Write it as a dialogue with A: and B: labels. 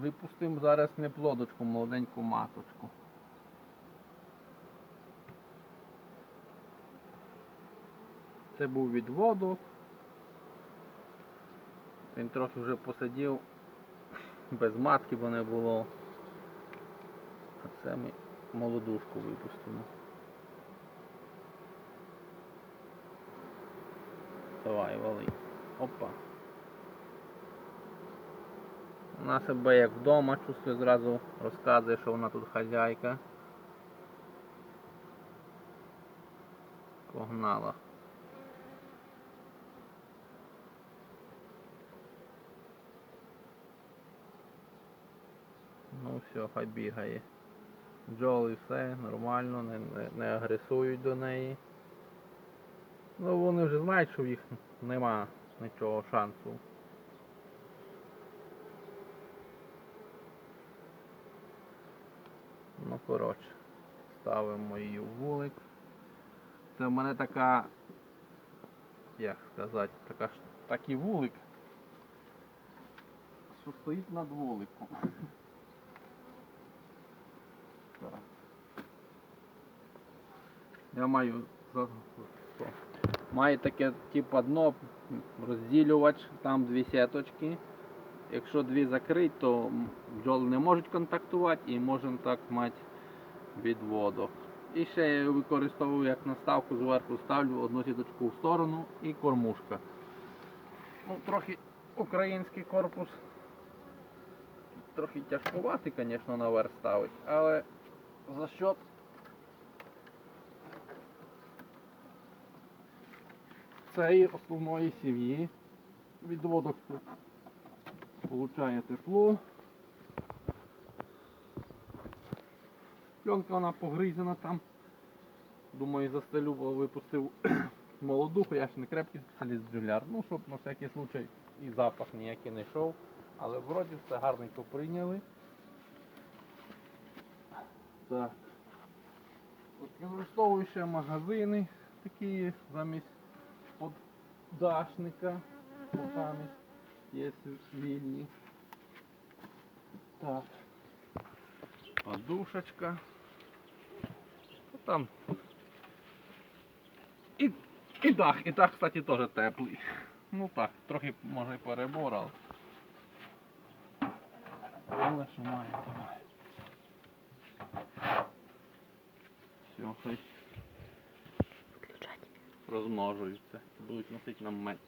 A: Випустимо зараз не плодочку, молоденьку маточку. Це був відводок. Він трохи вже посидів без матки, бо не було. А це ми молодушку випустимо. Давай, вали. Опа. Вона себе як вдома чувствує, зразу розказує, що вона тут хазяйка. Погнала. Ну все, хай бігає. Бджоли все нормально, не, не, не агресують до неї. Ну вони вже знають, що в їх нема нічого шансу. Коротше, ставимо її в вулик. Це в мене така, як сказати, така, ж- такий вулик, що стоїть над вуликом. Я маю Має таке типу дно розділювач, там дві сіточки. Якщо дві закрить, то бджоли не можуть контактувати і можемо так мати відводок. І ще я його використовую як наставку зверху ставлю одну сіточку в сторону і кормушка. Ну, трохи український корпус. Трохи тяжкуватий, звісно, наверх ставить, але за счет цієї основної сім'ї відводок тут получає тепло. Пленка вона погризена там. Думаю, застелю, бо випустив молодуху, я ж не крепкий спеціаліст бджоляр. Ну, щоб на всякий случай і запах ніякий не йшов. Але вроді все гарненько прийняли. Так. Використовую ще магазини такі замість поддашника. Бо є вільні. Так. Подушечка. Там. І, і дах, і дах, кстати, теж теплий. Ну так, трохи може і переборав. Але що має, давай. Все, хай розмножуються. Будуть носити нам мед.